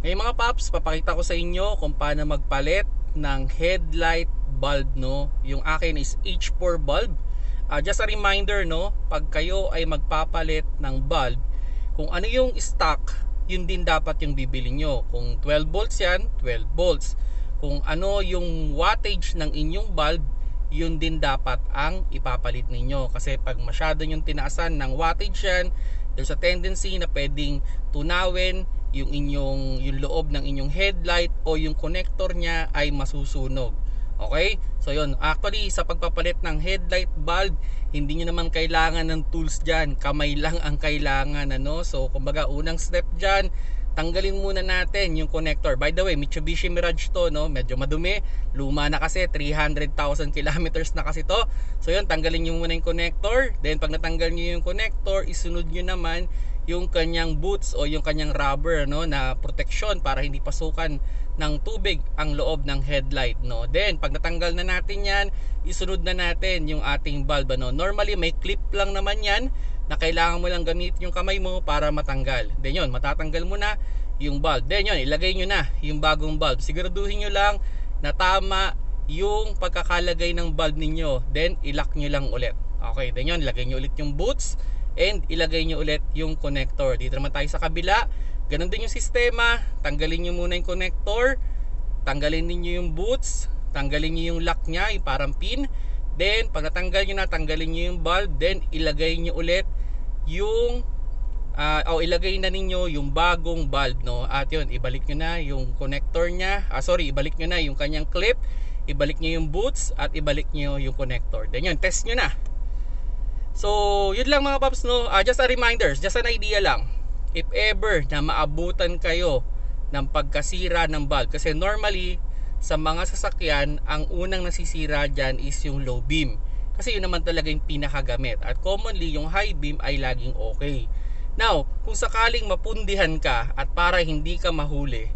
Ngayon mga paps, papakita ko sa inyo kung paano magpalit ng headlight bulb no. Yung akin is H4 bulb. Ah, just a reminder no, pag kayo ay magpapalit ng bulb, kung ano yung stock, yun din dapat yung bibili nyo. Kung 12 volts yan, 12 volts. Kung ano yung wattage ng inyong bulb, yun din dapat ang ipapalit ninyo. Kasi pag masyado yung tinaasan ng wattage yan, there's a tendency na pwedeng tunawin yung inyong yung loob ng inyong headlight o yung connector niya ay masusunog. Okay? So yun, actually sa pagpapalit ng headlight bulb, hindi niyo naman kailangan ng tools diyan, kamay lang ang kailangan ano. So kumbaga unang step diyan, tanggalin muna natin yung connector. By the way, Mitsubishi Mirage to, no? Medyo madumi. Luma na kasi, 300,000 kilometers na kasi to. So yun, tanggalin niyo muna yung connector. Then pag natanggal niyo yung connector, isunod niyo naman yung kanyang boots o yung kanyang rubber no na protection para hindi pasukan ng tubig ang loob ng headlight no. Then pag natanggal na natin 'yan, isunod na natin yung ating bulb no. Normally may clip lang naman 'yan na kailangan mo lang gamitin yung kamay mo para matanggal. Then yun, matatanggal mo na yung bulb. Then yun, ilagay nyo na yung bagong bulb. Siguraduhin nyo lang na tama yung pagkakalagay ng bulb ninyo. Then ilock nyo lang ulit. Okay, then yun, ilagay nyo ulit yung boots and ilagay nyo ulit yung connector. Dito naman tayo sa kabila. Ganon din yung sistema. Tanggalin nyo muna yung connector. Tanggalin niyo yung boots. Tanggalin nyo yung lock nya, yung parang pin. Then, pag natanggal nyo na, tanggalin nyo yung bulb. Then, ilagay nyo ulit yung uh, o ilagay na ninyo yung bagong bulb no at yun ibalik nyo na yung connector nya ah, sorry ibalik nyo na yung kanyang clip ibalik nyo yung boots at ibalik nyo yung connector then yun test nyo na so yun lang mga paps no? Uh, just a reminder just an idea lang. If ever na maabutan kayo ng pagkasira ng bulb kasi normally sa mga sasakyan ang unang nasisira dyan is yung low beam. Kasi yun naman talaga yung pinakagamit. At commonly yung high beam ay laging okay. Now kung sakaling mapundihan ka at para hindi ka mahuli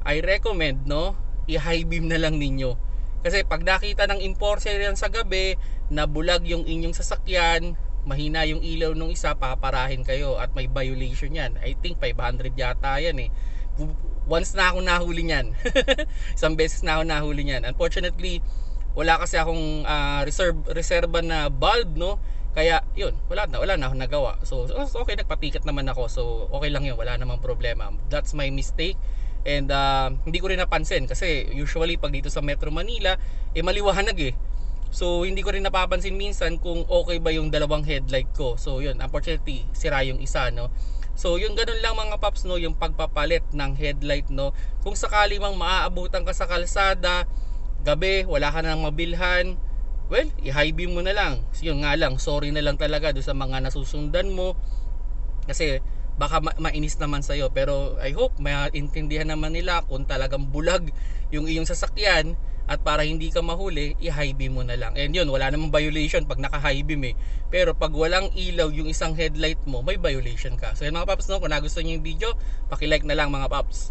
I recommend no i-high beam na lang ninyo kasi pag nakita ng enforcer yan sa gabi na bulag yung inyong sasakyan mahina yung ilaw ng isa paparahin kayo at may violation yan. I think 500 yata yan eh. Once na ako nahuli niyan isang beses na ako nahuli niyan. Unfortunately wala kasi akong uh, reserve reserva na bulb no? Kaya yun wala na wala na akong nagawa. So okay nagpatiket naman ako. So okay lang yun wala namang problema. That's my mistake and uh, hindi ko rin napansin kasi usually pag dito sa Metro Manila eh maliwanag eh So hindi ko rin napapansin minsan kung okay ba yung dalawang headlight ko. So yun, unfortunately sira yung isa no. So yung ganun lang mga paps no, yung pagpapalit ng headlight no. Kung sakali mang maaabutan ka sa kalsada, gabi, wala ka nang mabilhan, well, i-high beam mo na lang. Yun nga lang, sorry na lang talaga do sa mga nasusundan mo. Kasi baka ma- mainis naman sa'yo. Pero I hope maintindihan naman nila kung talagang bulag yung iyong sasakyan at para hindi ka mahuli, i-high beam mo na lang. And yun, wala namang violation pag naka-high beam eh. Pero pag walang ilaw yung isang headlight mo, may violation ka. So yun mga paps, no? kung nagustuhan niyo yung video, paki-like na lang mga paps.